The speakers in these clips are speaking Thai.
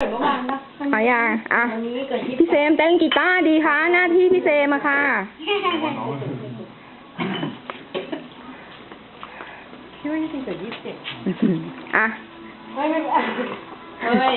เกิดเมื่อวานนะเอาอย่างอะ วันนี้เกิดที่พี่เซมเต้นกีตาร์ดีคะหน้าที่พี่เซมอะค่ะพี่ว่าที่เกิดยี่สิบเจ็ดอะ เฮ้ยไม่เฮ้ย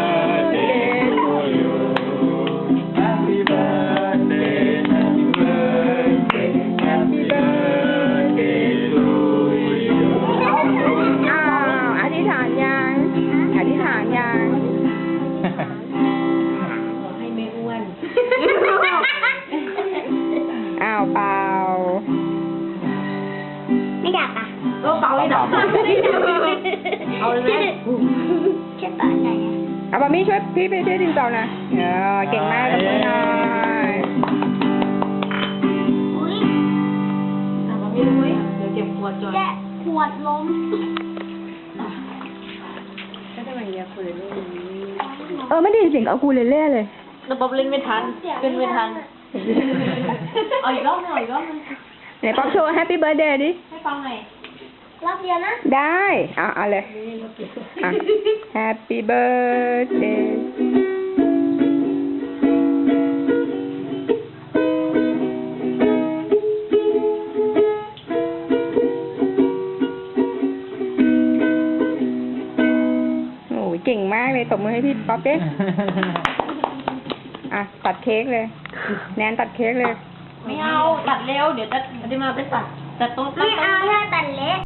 ไม่ดับอะก็เป่าเลยนะเอาเลยไหมจะต่อไหนอะเอาบะมี่ช่วยพี่ไปช่วยดินเจ้านะเออเก่งมากเลยหน่อยอุ้ยอะมาไม่รู้เว้ยเดี๋ยวเก็บขวดจอยแกะขวดล้มก็จะมาเรียกคนเลยลูกเออไม่ได้ยินเสียงเอาคูเลเล่เลยระบบเล่นไม่ทันเล่นไม่ทันเอาอีกรอบหนึงเอาอีกรอบหนึง ไหนป๊อปโชว์แฮปปี้เบิร์ดเดย์ดิ ให้ฟังหน่อยรอบเดียวนะได้ อะเอาเลยอะ Happy birthday โอ้ยเก่งมากเลยตบมือให้พี่ป๊อปเด้อะ ตัดเค้กเลย แนนตัดเค้กเลย ไม่เอา ตัดเร็วเดี๋ยวจะจะมาไปตัดตัดโต๊ะไม่เอาถ้าตัดเล็ก